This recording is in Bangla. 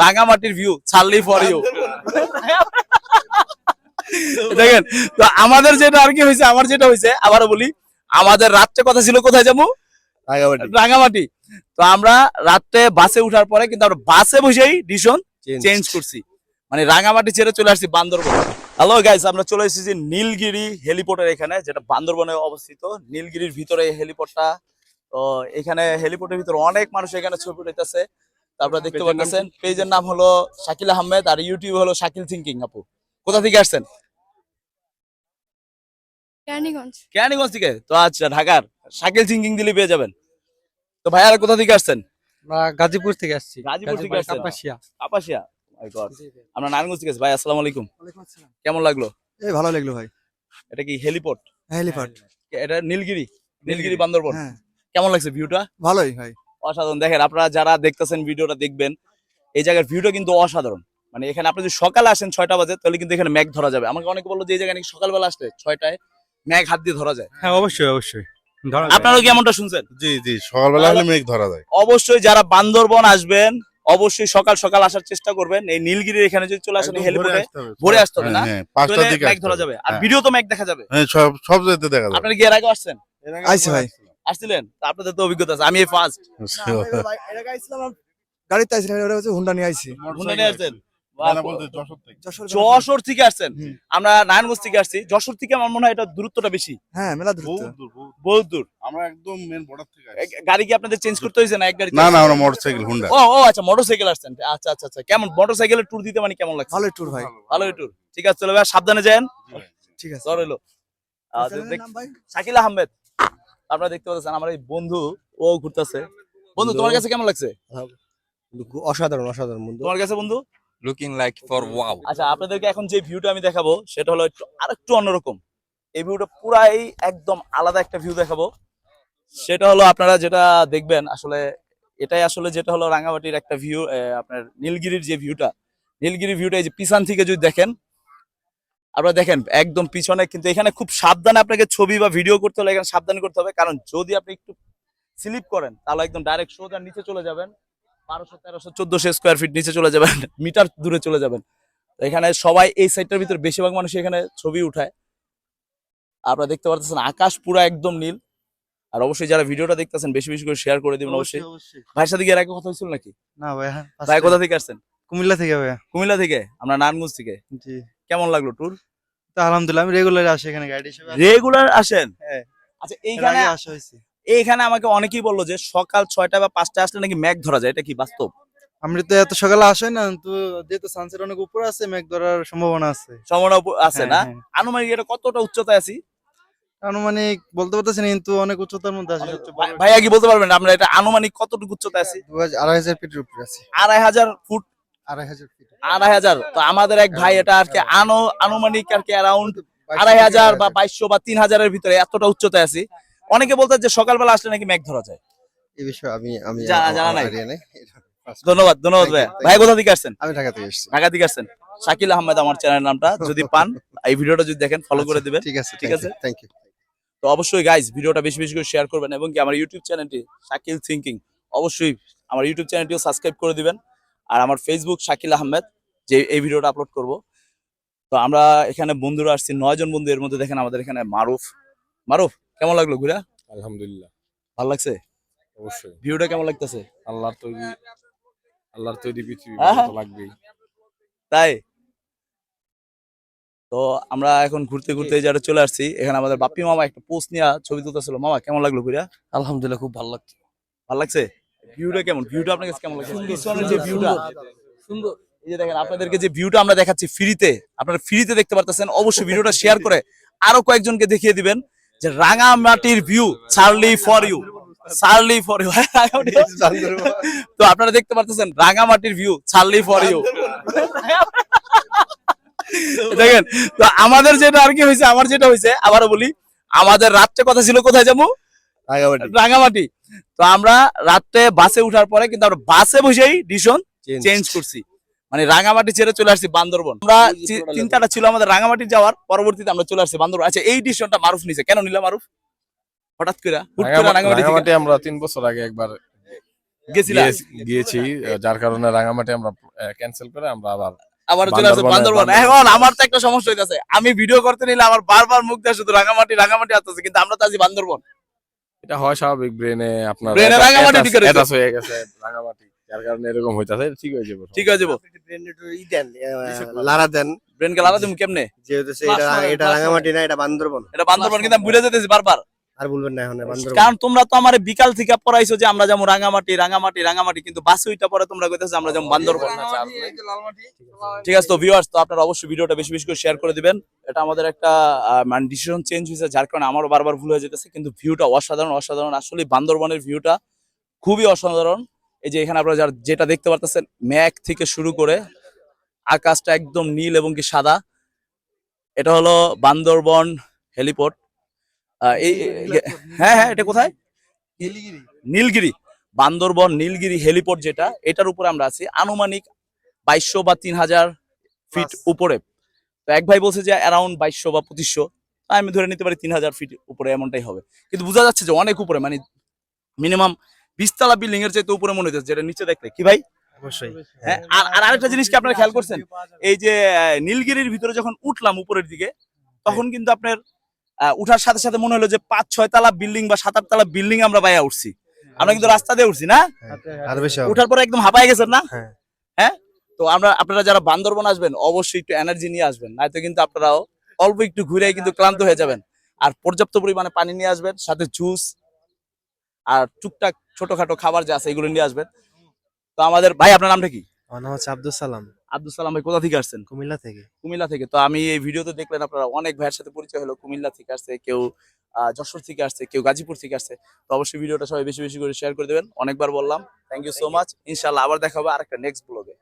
রাঙামাটির ভিউ ছাড়লি ফর ইউ দেখেন তো আমাদের যেটা আর কি হয়েছে আমার যেটা হয়েছে আবারও বলি আমাদের রাত্রে কথা ছিল কোথায় যাব রাঙামাটি। তো আমরা রাত্রে বাসে উঠার পরে কিন্তু আমরা বাসে বসেই ডিসিশন চেঞ্জ করছি। মানে রাঙামাটি ছেড়ে চলে আসছি বান্দরবন। হ্যালো গাইস আমরা চলে এসেছি নীলগিরি হেলিপোর্টের এখানে যেটা বান্দরবনে অবস্থিত। নীলগিরির ভিতরে এই হেলিপোর্টটা তো এখানে হেলিপোর্টের ভিতরে অনেক মানুষ এখানে ছবি উঠাইতেছে তারপরে দেখতে পাচ্ছেন পেজের নাম হলো শাকিল আহমেদ আর ইউটিউব হলো শাকিল থিঙ্কিং আপু। কোথা থেকে আসছেন? কেরানীগঞ্জ। কেরানীগঞ্জ থেকে? তো আচ্ছা ঢাকার। শাকিল থিঙ্কিং দিলে পেয়ে যাবেন। তো ভাইয়ারা কোথা থেকে আসছেন? গাজীপুর থেকে আসছি। গাজীপুর থেকে আসছেন। কাপাসিয়া। আপাসিয়া মাই গড আমরা নারায়ণগঞ্জ থেকে ভাই আসসালামু আলাইকুম। কেমন লাগল? এই ভালো লাগল ভাই। এটা কি হেলিপোর্ট? এটা নীলগিরি। নীলগিরি বান্দরবন? হ্যাঁ। কেমন লাগছে ভিউটা? ভালোই ভাই। অসাধারণ। দেখেন আপনারা যারা দেখতেছেন ভিডিওটা দেখবেন এই জায়গার ভিউটা কিন্তু অসাধারণ। মানে এখানে আপনি যদি সকালে আসেন ছয়টা বাজে তাহলে কিন্তু এখানে ম্যাঘ ধরা যাবে। আমাকে অনেকে বলল যে এই জায়গায় নাকি সকালবেলা আসলে ছয়টায় ম্যাঘ হাত দিয়ে ধরা যায়। হ্যাঁ অবশ্যই অবশ্যই। আপনারাও কি এমনটা শুনছেন? জি জি সকালবেলা হলে মেঘ ধরা যায়। অবশ্যই যারা বান্দরবন আসবেন অবশ্যই সকাল সকাল আসার চেষ্টা করবেন। এই নীলগিরির এখানে যদি চলে আসেন হেলিপোর্টে ভোরে আসতে হবে। না? হ্যাঁ, হ্যাঁ, পাঁচটার দিকে আসতে ধরা যাবে। আর হ্যাঁ। ভিডিও তো ম্যাঘ দেখা যাবে। হ্যাঁ সব সব জায়গাতে দেখা যাবে। আপনারা কি এর আগে আসছেন? আইছে ভাই। আসছিলেন? তা আপনাদের তো অভিজ্ঞতা আছে আমি এই ফার্স্ট গাড়িতে আইছি এটা হচ্ছে হুন্ডা নিয়ে আইছি। হুন্ডা নিয়ে আসছেন? যশোর থেকে। যশোর যশোর থেকে আসছেন? আমরা নারায়ণগঞ্জ থেকে আসছি। যশোর থেকে আমার মনে হয় এটা দূরত্বটা বেশি। হ্যাঁ মেলা দূর, বহুত। দূর। আমরা একদম মেন বর্ডার থেকে গাড়ি কি আপনাদের চেঞ্জ করতে হয়েছে না এক গাড়ি না না আমরা মোটরসাইকেল হুন্ডা ও ও আচ্ছা মোটরসাইকেল আসছেন। আচ্ছা আচ্ছা আচ্ছা কেমন? মোটরসাইকেলের ট্যুর দিতে মানে কেমন লাগছে? ভালোই ট্যুর ভাই। ভালো ট্যুর ঠিক আছে চলে ভাই সাবধানে যান ঠিক আছে। দেখ- ভাই? শাকিল আহমেদ। আপনারা দেখতে পাচ্ছেন আমার এই বন্ধু ও ঘুরতেছে। বন্ধু তোমার কাছে কেমন লাগছে? অসাধারণ অসাধারণ বন্ধু। তোমার কাছে বন্ধু? Looking like for wow. আচ্ছা আপনাদেরকে এখন যে ভিউটা আমি দেখাবো সেটা হলো একটু আরেকটু অন্যরকম। এই ভিউটা পুরাই একদম আলাদা একটা ভিউ দেখাবো। সেটা হলো আপনারা যেটা দেখবেন আসলে এটাই আসলে যেটা হলো রাঙামাটির একটা ভিউ আপনার নীলগিরির যে ভিউটা নীলগিরি ভিউটা এই যে পিছন থেকে যদি দেখেন আপনারা দেখেন একদম পিছনে কিন্তু এখানে খুব সাবধানে আপনাকে ছবি বা ভিডিও করতে হলে এখানে সাবধান করতে হবে। কারণ যদি আপনি একটু স্লিপ করেন তাহলে একদম ডাইরেক্ট সোজা নিচে চলে যাবেন। বারোশো তেরোশো চোদ্দশো স্কোয়ার ফিট নিচে চলে যাবেন মিটার দূরে চলে যাবেন। এখানে সবাই এই সাইডটার ভিতরে বেশিরভাগ মানুষ এখানে ছবি উঠায়। আপনারা দেখতে পারতেছেন আকাশ পুরো একদম নীল। আর অবশ্যই যারা ভিডিওটা দেখতেছেন বেশি বেশি করে শেয়ার করে দিবেন অবশ্যই। ভাইয়ের সাথে গিয়ে আগে কথা হয়েছিল নাকি? না ভাই ভাই কোথা থেকে আসছেন? কুমিল্লা থেকে ভাই কুমিল্লা থেকে? আমরা নারায়ণগঞ্জ থেকে। জি। কেমন লাগল ট্যুর তো আলহামদুলিল্লাহ আমি রেগুলার আসি এখানে গাইড হিসেবে। রেগুলার আসেন? হ্যাঁ। আচ্ছা এইখানে আসা হয়েছে। এইখানে আমাকে অনেকেই বলল যে সকাল ছয়টা বা পাঁচটা আসলে নাকি ম্যাক ধরা যায় এটা কি বাস্তব? আমি তো এত সকালে আসে না তো যেহেতু সানসেট অনেক উপরে আছে মেঘ ধরার সম্ভাবনা আছে। সম্ভাবনা আছে না? হ্যাঁ, হ্যাঁ। আনুমানিক এটা কতটা উচ্চতায় আছি? আনুমানিক বলতে পারতেছি না কিন্তু অনেক উচ্চতার মধ্যে আছে। ভাই- ভাইয়া কি বলতে পারবেন? আমরা এটা আনুমানিক কতটুকু উচ্চতায় আছি? আড়াই হাজার ফিটের উপরে আছে। আড়াই হাজার ফুট আড়াই হাজার তো আমাদের এক ভাই এটা আর কি আনুমানিক আর কি অ্যারাউন্ড আড়াই হাজার বা বাইশশো বা তিন হাজারের ভিতরে এতটা উচ্চতায় আছি। অনেকে বলতে যে সকালবেলা আসলে নাকি মেঘ ধরা যায়। এই বিষয়ে আমি আমি জানা- নাই। ধন্যবাদ ধন্যবাদ ভাই। ভাই কোথা থেকে আসছেন? আমি ঢাকা থেকে এসেছি। ঢাকা থেকে আসছেন। শাকিল আহমেদ আমার চ্যানেল নামটা যদি পান এই ভিডিওটা যদি দেখেন ফলো করে দিবেন। ঠিক আছে ঠিক আছে? থ্যাংক ইউ তো অবশ্যই গাইজ ভিডিওটা বেশি বেশি করে শেয়ার করবেন এবং কি আমার ইউটিউব চ্যানেলটি শাকিল থিঙ্কিং অবশ্যই আমার ইউটিউব চ্যানেলটিও সাবস্ক্রাইব করে দিবেন। আর আমার ফেসবুক শাকিল আহমেদ যে এই ভিডিওটা আপলোড করব। তো আমরা এখানে বন্ধুরা আসছি নয় জন বন্ধু এর মধ্যে দেখেন আমাদের এখানে মারুফ। মারুফ কেমন লাগল ঘুরা? আলহামদুলিল্লাহ। ভালো লাগছে? অবশ্যই। ভিউটা কেমন লাগতেছে? আল্লাহর তৈরি আল্লাহর তৈরি পৃথিবী হ্যাঁ, ভালো তো লাগবেই। তাই? তো আমরা এখন ঘুরতে ঘুরতে যারা চলে আসছি। এখানে আমাদের বাপ্পি মামা একটা পোস্ট নিয়ে ছবি তুলতেছিল। মামা কেমন লাগল ঘুরা? আলহামদুলিল্লাহ খুব ভালো লাগছে। ভালো লাগছে? ভিউটা কেমন? ভিউটা আপনার কাছে কেমন লাগছে? পিছনের যে ভিউটা। সুন্দর এই যে দেখেন আপনাদেরকে যে ভিউটা আমরা দেখাচ্ছি ফ্রিতে আপনারা ফ্রিতে দেখতে পারতেছেন অবশ্যই ভিডিওটা শেয়ার করে আরও কয়েকজনকে দেখিয়ে দিবেন যে রাঙামাটির view Charlie for you Charlie for you তো আপনারা দেখতে পারতেছেন রাঙামাটির ভিউ চার্লি ফর ইউ দেখেন তো আমাদের যেটা আর কি হয়েছে আমার যেটা হয়েছে আবারও বলি আমাদের রাত্রে কথা ছিল কোথায় যাব রাঙামাটি। তো আমরা রাত্রে বাসে উঠার পরে কিন্তু আমরা বাসে বসেই ডিসিশন চেঞ্জ করছি। মানে রাঙামাটি ছেড়ে চলে আসছি বান্দরবন। আমরা চিন্তাটা ছিল আমাদের রাঙামাটি যাওয়ার পরবর্তীতে আমরা চলে আসছি বান্দরবন। আচ্ছা এই ডিসিশনটা মারুফ নিছে। কেন নিলাম মারুফ? হঠাৎ করে রাঙামাটি আমরা তিন বছর আগে একবার গেছিলা? গিয়ে- গিয়েছি যার কারণে রাঙামাটি আমরা ক্যান্সেল করে আমরা আবার আবার চলে আসছে বান্দরবনে- বান্দরবন। বান্দরবনে। এখন আমার তো একটা সমস্যা হইতাছে। আমি ভিডিও করতে নিলে আমার বারবার মুখ দেয় শুধু রাঙামাটি রাঙামাটি আসতেছে কিন্তু আমরা তো আছি বান্দরবন। এটা হয় স্বাভাবিক ব্রেনে আপনার ব্রেনে রাঙামাটি ঢুকে এটা হয়ে গেছে রাঙামাটি। যার কারণে এরকম হইতাছে ঠিক হয়ে যাবে ঠিক হয়ে যাবে ব্রেনে তো ই দেন লারা দেন। ব্রেনকে লারা তুমি কেমনে? যেহেতু এটা এটা রাঙামাটি না এটা বান্দরবন। এটা বান্দরবন কিন্তু আমি ভুলে যেতেছি বারবার। আর বলবেন না এখন কারণ তোমরা তো আমার বিকাল থেকে পড়াইছো যে আমরা যেমন রাঙামাটি রাঙামাটি রাঙামাটি কিন্তু বাসে ওইটা পরে তোমরা কইতেছো আমরা যেমন বান্দরবন। ঠিক আছে। তো ভিউয়ার্স তো আপনারা অবশ্যই ভিডিওটা বেশি বেশি করে শেয়ার করে দিবেন। এটা আমাদের একটা মানে ডিসিশন চেঞ্জ হয়েছে যার কারণে আমারও বারবার ভুল হয়ে যেতেছে কিন্তু ভিউটা অসাধারণ অসাধারণ। আসলে বান্দরবনের ভিউটা খুবই অসাধারণ। এই যে এখানে আপনারা যারা যেটা দেখতে পারতেছেন ম্যাক থেকে শুরু করে আকাশটা একদম নীল এবং কি সাদা। এটা হলো বান্দরবন হেলিপোর্ট। হ্যাঁ হ্যাঁ এটা কোথায়? নীলগিরি। বান্দরবন নীলগিরি হেলিপোর্ট যেটা এটার উপরে আমরা আছি। আনুমানিক বাইশশো বা তিন হাজার ফিট উপরে। তো এক ভাই বলছে যে অ্যারাউন্ড বাইশশো বা পঁচিশশো। আমি ধরে নিতে পারি তিন হাজার ফিট উপরে এমনটাই হবে। কিন্তু বোঝা যাচ্ছে যে অনেক উপরে মানে মিনিমাম বিশতলা বিল্ডিং এর চাইতে উপরে মনে হচ্ছে যেটা নিচে দেখলে। কি ভাই? অবশ্যই। হ্যাঁ আর আর আরেকটা জিনিস কি আপনারা খেয়াল করছেন? এই যে নীলগিরির ভিতরে যখন উঠলাম উপরের দিকে তখন কিন্তু আপনার উঠার সাথে সাথে মনে হলো যে পাঁচ ছয় তালা বিল্ডিং বা সাত আট তালা বিল্ডিং আমরা বাইয়া উঠছি। আমরা কিন্তু রাস্তা দিয়ে উঠছি না? হবে। উঠার পরে একদম হাঁপায় গেছেন না? হ্যাঁ। হ্যাঁ? তো আমরা আপনারা যারা বান্দরবন আসবেন অবশ্যই একটু এনার্জি নিয়ে আসবেন। নয়তো কিন্তু আপনারাও অল্প একটু ঘুরে কিন্তু ক্লান্ত হয়ে যাবেন। আর পর্যাপ্ত পরিমাণে পানি নিয়ে আসবেন সাথে জুস আর টুকটাক ছোটখাটো খাবার যা আছে এগুলো নিয়ে আসবেন। তো আমাদের ভাই আপনার নামটা কি? আমার নাম হচ্ছে আব্দুল সালাম। আব্দুল সালাম ভাই কোথা থেকে আসছেন? কুমিল্লা থেকে। কুমিল্লা থেকে। তো আমি এই ভিডিওতে দেখলেন আপনারা অনেক ভাইয়ের সাথে পরিচয় হলো। কুমিল্লা থেকে আসছে কেউ আহ, যশোর থেকে আসছে কেউ গাজীপুর থেকে আসছে। তো অবশ্যই ভিডিওটা সবাই বেশি বেশি করে শেয়ার করে দেবেন। অনেকবার বললাম। থ্যাংক ইউ সো মাচ ইনশাল্লাহ আবার দেখা হবে আরেকটা নেক্সট ব্লগে